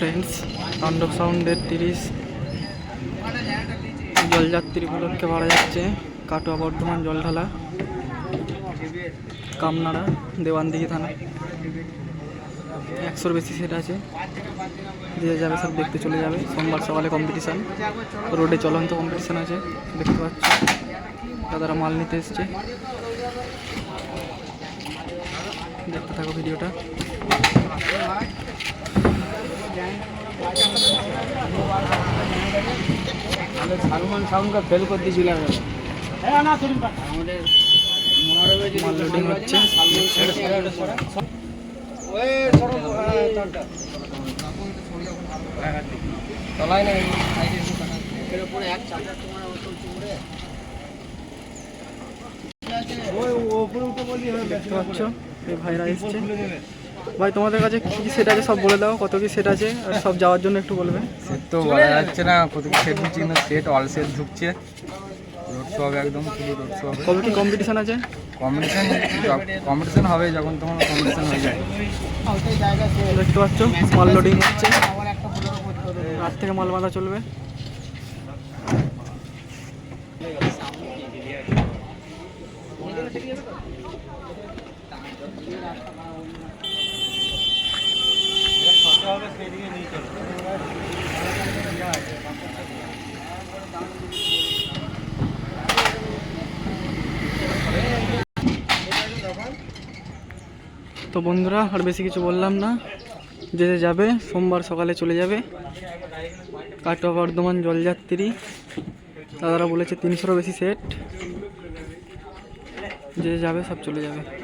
Friends তাণ্ডব সাউন্ডের তিরিশ জলযাত্রী উপলক্ষে ভাড়া যাচ্ছে কাটোয়া বর্ধমান জলঢালা কামনাড়া দেওয়ানদিঘি থানা। একশোর বেশি সেট আছে। যে যাবে সব দেখতে চলে যাবে। সোমবার সকালে কম্পিটিশান রোডে চলন্ত কম্পিটিশান আছে, দেখতে পাচ্ছ। দাদারা মাল নিতে এসছে। দেখতে থাকো ভিডিওটা। সালমান সাউন্ডকে ফেল করে দিয়েছিলাম আমাদের লোডিং হচ্ছে তলায় না দেখতে পাচ্ছ এই ভাইরা এসছে। ভাই তোমাদের কাছে কী কী সেট আছে সব বলে দাও কত কি সেট আছে আর সব যাওয়ার জন্য একটু বলবে। সেট তো বলা যাচ্ছে না কত সেট দিচ্ছি না সেট অল সেট ঢুকছে। রোড শো হবে একদম শুধু রোড শো হবে। কবে কি কম্পিটিশান আছে? কম্পিটিশন কম্পিটিশন হবে যখন তখন কম্পিটিশন হয়ে যায়। দেখতে পাচ্ছ মাল লোডিং হচ্ছে। রাত থেকে মাল বাঁধা চলবে। তো বন্ধুরা, আর বেশি কিছু বললাম না। যে যাবে, সোমবার সকালে চলে যাবে। কাটোয়া বর্ধমান জলযাত্রী। দাদারা বলেছে তিনশোরও বেশি সেট। যে যাবে, সব চলে যাবে।